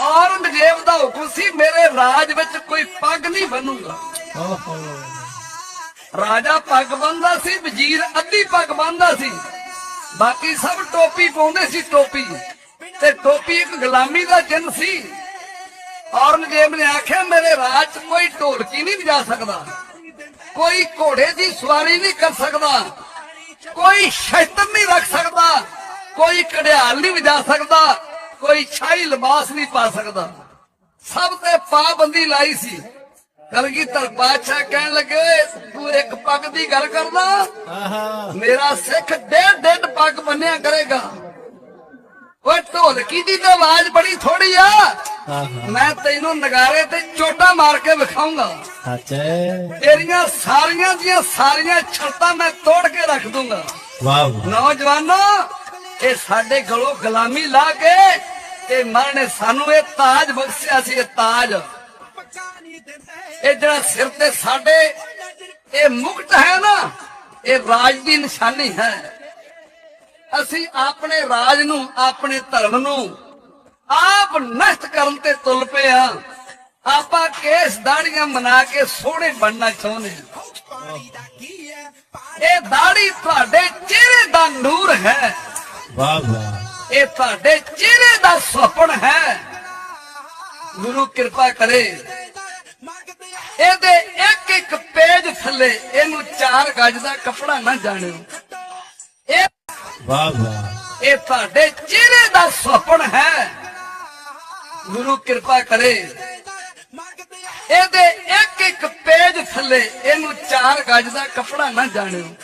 ਔਰੰਗਜ਼ੇਬ ਦਾ ਹੁਕਮ ਸੀ ਮੇਰੇ ਰਾਜ ਵਿੱਚ ਕੋਈ ਪੱਗ ਨਹੀਂ ਬੰਨੂਗਾ। ਰਾਜਾ ਪੱਗ ਬੰਨਦਾ ਸੀ ਵਜ਼ੀਰ ਅੱਧੀ ਪੱਗ ਬੰਨਦਾ ਸੀ। ਬਾਕੀ ਸਭ ਟੋਪੀ ਪਾਉਂਦੇ ਸੀ ਟੋਪੀ। ਤੇ ਟੋਪੀ ਇੱਕ ਗੁਲਾਮੀ ਦਾ ਚਿੰਨ੍ਹ ਸੀ। ਔਰੰਗਜ਼ੇਬ ਨੇ ਆਖਿਆ ਮੇਰੇ ਰਾਜ 'ਚ ਕੋਈ ਢੋਲਕੀ ਨਹੀਂ ਵਜਾ ਸਕਦਾ। ਕੋਈ ਘੋੜੇ ਦੀ ਸਵਾਰੀ ਨਹੀਂ ਕਰ ਸਕਦਾ। ਕੋਈ ਸ਼ੈਤਨ ਨਹੀਂ ਰੱਖ ਸਕਦਾ। ਕੋਈ ਕੜਿਆਲ ਨਹੀਂ ਵਜਾ ਸਕਦਾ। ਕੋਈ ਛਾਈ ਲਿਬਾਸ ਨਹੀਂ ਪਾ ਸਕਦਾ। ਸਭ ਤੇ ਪਾਬੰਦੀ ਲਾਈ ਸੀ। ਕਲਗੀਧਰ ਬਾਦਸ਼ਾਹ ਕਹਿਣ ਲੱਗੇ ਤੂੰ ਇੱਕ ਪੱਗ ਦੀ ਗੱਲ ਕਰਦਾ ਮੇਰਾ ਸਿੱਖ ਡੇਢ ਡੇਢ ਪੱਗ ਬੰਨਿਆ ਕਰੇਗਾ। ਓਏ ਢੋਲਕੀ ਦੀ ਤਾਂ ਆਵਾਜ਼ ਬੜੀ ਥੋੜੀ ਆ? ਮੈਂ ਤੈਨੂੰ ਨਗਾਰੇ ਤੇ ਚੋਟਾ ਮਾਰ ਕੇ ਵਿਖਾਉਂਗਾ। ਤੇਰੀਆਂ ਸਾਰੀਆਂ ਦੀਆਂ ਸਾਰੀਆਂ ਛੜਤਾਂ ਮੈਂ ਤੋੜ ਕੇ ਰੱਖ ਦੂੰਗਾ। ਵਾਹ। ਨੌਜਵਾਨੋ ਇਹ ਸਾਡੇ ਗਲੋਂ ਗੁਲਾਮੀ ਲਾ ਕੇ ਇਹ ਮਾਂ ਨੇ ਸਾਨੂੰ ਇਹ ਤਾਜ ਬਖਸ਼ਿਆ ਸੀ ਇਹ ਤਾਜ। ਇਹ ਜਿਹੜਾ ਸਿਰ ਤੇ ਸਾਡੇ ਇਹ ਮੁਕਟ ਹੈ ਨਾ ਇਹ ਰਾਜ ਦੀ ਨਿਸ਼ਾਨੀ ਹੈ। ਅਸੀਂ ਆਪਣੇ ਰਾਜ ਨੂੰ ਆਪਣੇ ਧਰਮ ਨੂੰ ਆਪ ਨਸ਼ਟ ਕਰਨ ਤੇ ਤੁਲ ਪਏ ਆ ਆਪਾਂ ਕੇਸ ਦਾੜੀਆਂ ਮਨਾ ਕੇ ਸੋਹਣੇ ਬਣਨਾ ਚਾਹੁੰਦੇ ਹਾਂ। ਇਹ ਦਾੜੀ ਤੁਹਾਡੇ ਚਿਹਰੇ ਦਾ ਨੂਰ ਹੈ। ਵਾਹ ਵਾਹ। ਇਹ ਤੁਹਾਡੇ ਚਿਹਰੇ ਦਾ ਸੁਪਨ ਹੈ। ਗੁਰੂ ਕਿਰਪਾ ਕਰੇ। ਇਹਦੇ ਇੱਕ ਇੱਕ ਪੇਜ ਥੱਲੇ ਇਹਨੂੰ ਚਾਰ ਗੱਜ ਦਾ ਕਪੜਾ ਨਾ ਜਾਣਿਓ। ਇਹ ਵਾਹ ਵਾਹ। ਇਹ ਤੁਹਾਡੇ ਚਿਹਰੇ ਦਾ ਸੁਪਨ ਹੈ। ਗੁਰੂ ਕਿਰਪਾ ਕਰੇ। ਇਹਦੇ ਇੱਕ ਇੱਕ ਪੇਜ ਥੱਲੇ ਇਹਨੂੰ ਚਾਰ ਗੱਜ ਦਾ ਕਪੜਾ ਨਾ ਜਾਣਿਓ।